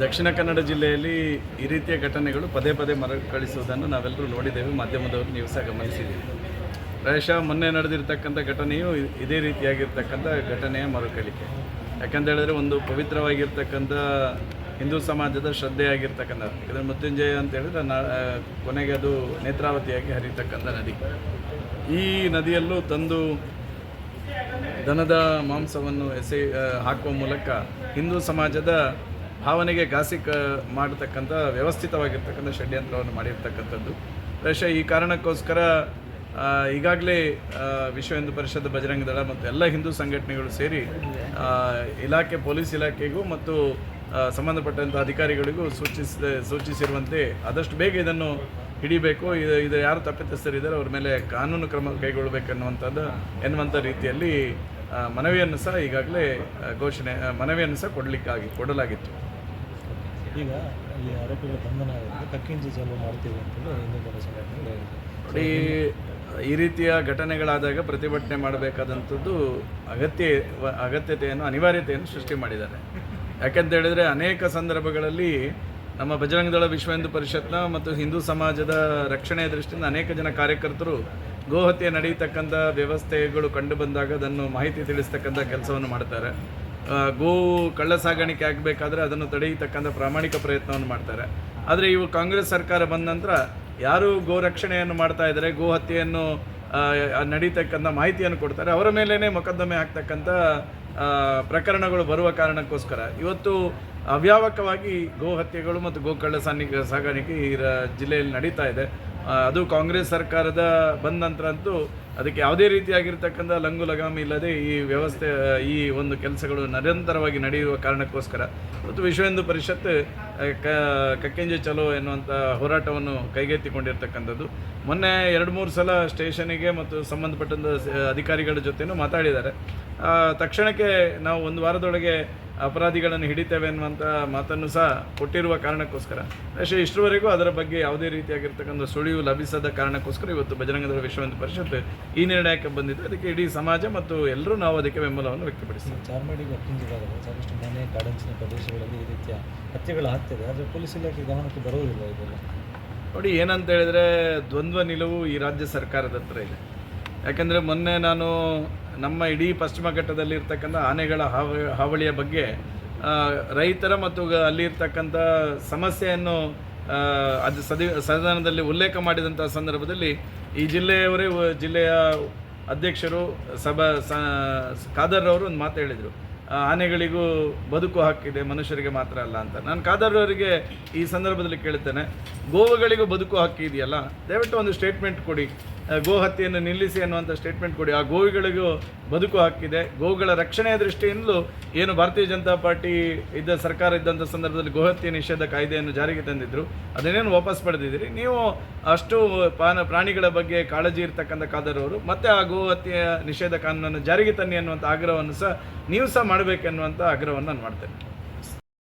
ದಕ್ಷಿಣ ಕನ್ನಡ ಜಿಲ್ಲೆಯಲ್ಲಿ ಈ ರೀತಿಯ ಘಟನೆಗಳು ಪದೇ ಪದೇ ಮರುಕಳಿಸುವುದನ್ನು ನಾವೆಲ್ಲರೂ ನೋಡಿದ್ದೇವೆ, ಮಾಧ್ಯಮದವರು ನೀವು ಸಹ ಗಮನಿಸಿದ್ದೀವಿ ಪ್ರಾಯಶಃ ಮೊನ್ನೆ ನಡೆದಿರ್ತಕ್ಕಂಥ ಘಟನೆಯು ಇದೇ ರೀತಿಯಾಗಿರ್ತಕ್ಕಂಥ ಘಟನೆಯ ಮರುಕಳಿಕೆ. ಯಾಕಂತ ಹೇಳಿದ್ರೆ ಒಂದು ಪವಿತ್ರವಾಗಿರ್ತಕ್ಕಂಥ ಹಿಂದೂ ಸಮಾಜದ ಶ್ರದ್ಧೆಯಾಗಿರ್ತಕ್ಕಂಥ ಇದರ ಮೃತ್ಯುಂಜಯ ಅಂತ ಹೇಳಿದ್ರೆ ನಾ ಕೊನೆಗೆ ಅದು ನೇತ್ರಾವತಿಯಾಗಿ ಹರಿತಕ್ಕಂಥ ನದಿ. ಈ ನದಿಯಲ್ಲೂ ತಂದು ದನದ ಮಾಂಸವನ್ನು ಎಸೆ ಹಾಕುವ ಮೂಲಕ ಹಿಂದೂ ಸಮಾಜದ ಭಾವನೆಗೆ ಘಾಸಿ ಕ ಮಾಡತಕ್ಕಂಥ, ವ್ಯವಸ್ಥಿತವಾಗಿರ್ತಕ್ಕಂಥ ಷಡ್ಯಂತ್ರವನ್ನು ಮಾಡಿರ್ತಕ್ಕಂಥದ್ದು. ಬಹುಶಃ ಈ ಕಾರಣಕ್ಕೋಸ್ಕರ ಈಗಾಗಲೇ ವಿಶ್ವ ಹಿಂದೂ ಪರಿಷತ್, ಬಜರಂಗ ದಳ ಮತ್ತು ಎಲ್ಲ ಹಿಂದೂ ಸಂಘಟನೆಗಳು ಸೇರಿ ಇಲಾಖೆ, ಪೊಲೀಸ್ ಇಲಾಖೆಗೂ ಮತ್ತು ಸಂಬಂಧಪಟ್ಟಂಥ ಅಧಿಕಾರಿಗಳಿಗೂ ಸೂಚಿಸ ಸೂಚಿಸಿರುವಂತೆ ಆದಷ್ಟು ಬೇಗ ಇದನ್ನು ಹಿಡಿಬೇಕು. ಇದು ಇದು ಯಾರು ತಪ್ಪಿತಸ್ಥರಿದ್ದಾರೆ ಅವ್ರ ಮೇಲೆ ಕಾನೂನು ಕ್ರಮ ಕೈಗೊಳ್ಳಬೇಕನ್ನುವಂಥದ್ದು ಎನ್ನುವಂಥ ರೀತಿಯಲ್ಲಿ ಮನವಿಯನ್ನು ಸಹ ಈಗಾಗಲೇ ಘೋಷಣೆ ಮನವಿಯನ್ನು ಸಹ ಕೊಡಲಿಕ್ಕಾಗಿ ಕೊಡಲಾಗಿತ್ತು. ಈಗ ಈ ಆರೋಪಿಗಳ ಬಂಧನ ಕಕ್ಕಿಂಜಿ ಚಾಲು ಮಾಡ್ತೀವಿ ಅಂತೇಳಿ ಹಿಂದೂ ನೋಡಿ ಈ ರೀತಿಯ ಘಟನೆಗಳಾದಾಗ ಪ್ರತಿಭಟನೆ ಮಾಡಬೇಕಾದಂಥದ್ದು ಅಗತ್ಯ ಅಗತ್ಯತೆಯನ್ನು ಅನಿವಾರ್ಯತೆಯನ್ನು ಸೃಷ್ಟಿ ಮಾಡಿದ್ದಾರೆ. ಯಾಕೆಂತ ಹೇಳಿದರೆ ಅನೇಕ ಸಂದರ್ಭಗಳಲ್ಲಿ ನಮ್ಮ ಬಜರಂಗದಳ ವಿಶ್ವ ಹಿಂದೂ ಪರಿಷತ್ನ ಮತ್ತು ಹಿಂದೂ ಸಮಾಜದ ರಕ್ಷಣೆಯ ದೃಷ್ಟಿಯಿಂದ ಅನೇಕ ಜನ ಕಾರ್ಯಕರ್ತರು ಗೋಹತ್ಯೆ ನಡೆಯತಕ್ಕಂಥ ವ್ಯವಸ್ಥೆಗಳು ಕಂಡು ಬಂದಾಗ ಅದನ್ನು ಮಾಹಿತಿ ತಿಳಿಸ್ತಕ್ಕಂಥ ಕೆಲಸವನ್ನು ಮಾಡ್ತಾರೆ. ಗೋ ಕಳ್ಳ ಸಾಗಾಣಿಕೆ ಆಗಬೇಕಾದ್ರೆ ಅದನ್ನು ತಡೆಯತಕ್ಕಂಥ ಪ್ರಾಮಾಣಿಕ ಪ್ರಯತ್ನವನ್ನು ಮಾಡ್ತಾರೆ. ಆದರೆ ಇವು ಕಾಂಗ್ರೆಸ್ ಸರ್ಕಾರ ಬಂದ ನಂತರ ಯಾರು ಗೋ ರಕ್ಷಣೆಯನ್ನು ಮಾಡ್ತಾ ಇದ್ದಾರೆ, ಗೋ ಹತ್ಯೆಯನ್ನು ನಡೀತಕ್ಕಂಥ ಮಾಹಿತಿಯನ್ನು ಕೊಡ್ತಾರೆ. ಅವರ ಮೇಲೇ ಮೊಕದ್ದಮೆ ಆಗ್ತಕ್ಕಂಥ ಪ್ರಕರಣಗಳು ಬರುವ ಕಾರಣಕ್ಕೋಸ್ಕರ. ಇವತ್ತು ಅವ್ಯಾವಕವಾಗಿ ಗೋ ಹತ್ಯೆಗಳು ಮತ್ತು ಗೋ ಕಳ್ಳ ಸಾಗಾಣಿಕೆ ಈ ಜಿಲ್ಲೆಯಲ್ಲಿ ನಡೀತಾ ಇದೆ. ಅದು ಕಾಂಗ್ರೆಸ್ ಸರ್ಕಾರದ ಬಂದ ನಂತರ ಅಂತೂ ಅದಕ್ಕೆ ಯಾವುದೇ ರೀತಿಯಾಗಿರ್ತಕ್ಕಂಥ ಲಂಗು ಲಗಾಮಿ ಇಲ್ಲದೆ ಈ ವ್ಯವಸ್ಥೆ, ಈ ಒಂದು ಕೆಲಸಗಳು ನಿರಂತರವಾಗಿ ನಡೆಯುವ ಕಾರಣಕ್ಕೋಸ್ಕರ. ಮತ್ತು ವಿಶ್ವ ಹಿಂದೂ ಪರಿಷತ್ ಕಕ್ಕೆಂಜೆ ಚಲೋ ಎನ್ನುವಂಥ ಹೋರಾಟವನ್ನು ಕೈಗೆತ್ತಿಕೊಂಡಿರ್ತಕ್ಕಂಥದ್ದು. ಮೊನ್ನೆ ಎರಡು ಮೂರು ಸಲ ಸ್ಟೇಷನಿಗೆ ಮತ್ತು ಸಂಬಂಧಪಟ್ಟಂಥ ಅಧಿಕಾರಿಗಳ ಜೊತೆನೂ ಮಾತಾಡಿದ್ದಾರೆ. ತಕ್ಷಣಕ್ಕೆ ನಾವು ಒಂದು ವಾರದೊಳಗೆ ಅಪರಾಧಿಗಳನ್ನು ಹಿಡಿತೇವೆ ಅನ್ನುವಂಥ ಮಾತನ್ನು ಸಹ ಕೊಟ್ಟಿರುವ ಕಾರಣಕ್ಕೋಸ್ಕರ. ಅಷ್ಟೇ ಇಷ್ಟರವರೆಗೂ ಅದರ ಬಗ್ಗೆ ಯಾವುದೇ ರೀತಿಯಾಗಿರ್ತಕ್ಕಂಥ ಸುಳಿವು ಲಭಿಸದ ಕಾರಣಕ್ಕೋಸ್ಕರ ಇವತ್ತು ಬಜರಂಗದ ವಿಶ್ವವಿದ್ಯ ಪರಿಷತ್ ಈ ನಿರ್ಣಯಕ್ಕೆ ಬಂದಿದ್ದು ಅದಕ್ಕೆ ಇಡೀ ಸಮಾಜ ಮತ್ತು ಎಲ್ಲರೂ ನಾವು ಅದಕ್ಕೆ ಬೆಂಬಲವನ್ನು ವ್ಯಕ್ತಪಡಿಸ್ತೀವಿ ಚಾರ್ಮಾಡಿಗೆ ಸಾಕಷ್ಟು ಮನೆ ಕಾಡಂಚಿನ ಪ್ರದೇಶಗಳಲ್ಲಿ ಈ ರೀತಿಯ ಹತ್ಯೆಗಳು ಆಗ್ತದೆ. ಆದರೆ ಪೊಲೀಸ್ ಇಲಾಖೆ ಗಮನಕ್ಕೆ ಬರುವುದಿಲ್ಲ ಇದೆಲ್ಲ. ನೋಡಿ ಏನಂತ ಹೇಳಿದ್ರೆ ದ್ವಂದ್ವ ನಿಲುವು ಈ ರಾಜ್ಯ ಸರ್ಕಾರದ ಹತ್ರ ಇದೆ. ಯಾಕಂದರೆ ಮೊನ್ನೆ ನಾನು ನಮ್ಮ ಇಡೀ ಪಶ್ಚಿಮ ಘಟ್ಟದಲ್ಲಿ ಇರ್ತಕ್ಕಂಥ ಆನೆಗಳ ಹಾವ, ಹಾವಳಿಯ ಬಗ್ಗೆ ರೈತರ ಮತ್ತು ಅಲ್ಲಿರ್ತಕ್ಕಂಥ ಸಮಸ್ಯೆಯನ್ನು ಅದು ಸದಿ, ಸದನದಲ್ಲಿ ಉಲ್ಲೇಖ ಮಾಡಿದಂಥ ಸಂದರ್ಭದಲ್ಲಿ ಈ ಜಿಲ್ಲೆಯವರೇ, ಜಿಲ್ಲೆಯ ಅಧ್ಯಕ್ಷರು, ಸಭಾ ಖಾದರ್ ಅವರು ಒಂದು ಮಾತು ಹೇಳಿದರು. ಆನೆಗಳಿಗೂ ಬದುಕು ಹಕ್ಕಿದೆ, ಮನುಷ್ಯರಿಗೆ ಮಾತ್ರ ಅಲ್ಲ ಅಂತ. ನಾನು ಕಾದರವರಿಗೆ ಈ ಸಂದರ್ಭದಲ್ಲಿ ಕೇಳುತ್ತೇನೆ ಗೋವುಗಳಿಗೂ ಬದುಕು ಹಾಕಿ ಇದೆಯಲ್ಲ? ದಯವಿಟ್ಟು ಒಂದು ಸ್ಟೇಟ್ಮೆಂಟ್ ಕೊಡಿ. ಗೋ ಹತ್ಯೆಯನ್ನು ನಿಲ್ಲಿಸಿ ಅನ್ನುವಂಥ ಸ್ಟೇಟ್ಮೆಂಟ್ ಕೊಡಿ. ಆ ಗೋವುಗಳಿಗೂ ಬದುಕು ಹಾಕಿದೆ ಗೋವುಗಳ ರಕ್ಷಣೆಯ ದೃಷ್ಟಿಯಿಂದಲೂ ಏನು ಭಾರತೀಯ ಜನತಾ ಪಾರ್ಟಿ ಇದ್ದ ಸರ್ಕಾರ ಇದ್ದಂಥ ಸಂದರ್ಭದಲ್ಲಿ ಗೋಹತ್ಯೆ ನಿಷೇಧ ಕಾಯ್ದೆಯನ್ನು ಜಾರಿಗೆ ತಂದಿದ್ರು. ಅದನ್ನೇನು ವಾಪಸ್ ಪಡೆದಿದ್ದೀರಿ? ನೀವು ಅಷ್ಟು ಪಾನ ಪ್ರಾಣಿಗಳ ಬಗ್ಗೆ ಕಾಳಜಿ ಇರ್ತಕ್ಕಂಥ ಕಾದರವರು ಮತ್ತೆ ಆ ಗೋಹತ್ಯೆಯ ನಿಷೇಧ ಕಾನೂನನ್ನು ಜಾರಿಗೆ ತನ್ನಿ ಅನ್ನುವಂಥ ಆಗ್ರಹವನ್ನು ಸಹ ನೀವು ಸಹ ಮಾಡಬೇಕೆನ್ನುವಂಥ ಆಗ್ರಹವನ್ನು ನಾನು ಮಾಡ್ತೇನೆ.